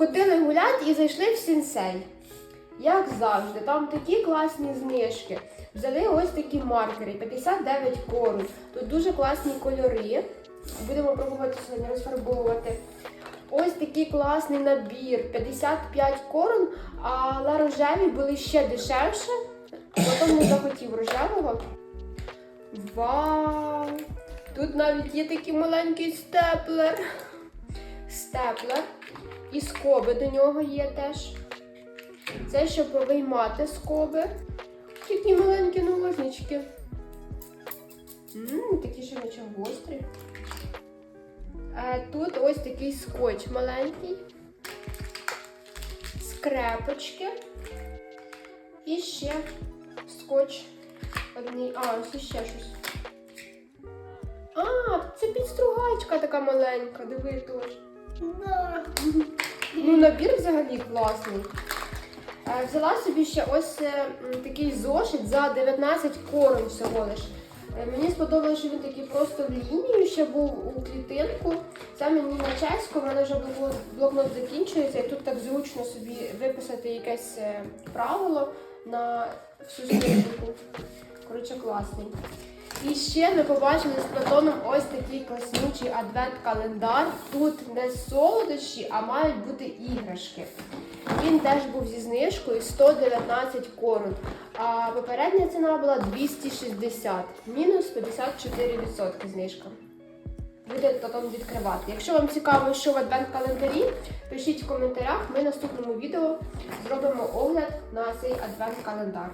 Ходили гуляти і зайшли в сінсей. Як завжди, там такі класні знижки. Взяли ось такі маркери, 59 корун. Тут дуже класні кольори. Будемо пробувати сьогодні розфарбовувати. Ось такий класний набір, 55 корун, але рожеві були ще дешевше. Потім не захотів рожевого. Вау! Тут навіть є такий маленький степлер. Степлер. І скоби до нього є теж. Це щоб виймати скоби. Такі маленькі ножнички. Ммм, такі ще наче гострі. Е, Тут ось такий скотч маленький. Скрепочки. І ще скотч одний. А, ось ще щось. А, це підстругачка така маленька, диви теж. Ну, набір взагалі класний. Е, Взяла собі ще ось е, такий зошит за 19 корон всього лиш. Е, Мені сподобалося, що він такий просто в лінію ще був у клітинку. Це мені на чеську, в мене вже блокнот закінчується, і тут так зручно собі виписати якесь правило на всю сторінку. Коротше, класний. І ще ми побачили з Платоном ось такий класнючий адвент-календар. Тут не солодощі, а мають бути іграшки. Він теж був зі знижкою 119 корон. А попередня ціна була 260, мінус 54% знижка. Буде Платон відкривати. Якщо вам цікаво, що в адвент-календарі, пишіть в коментарях. Ми в наступному відео зробимо огляд на цей адвент-календар.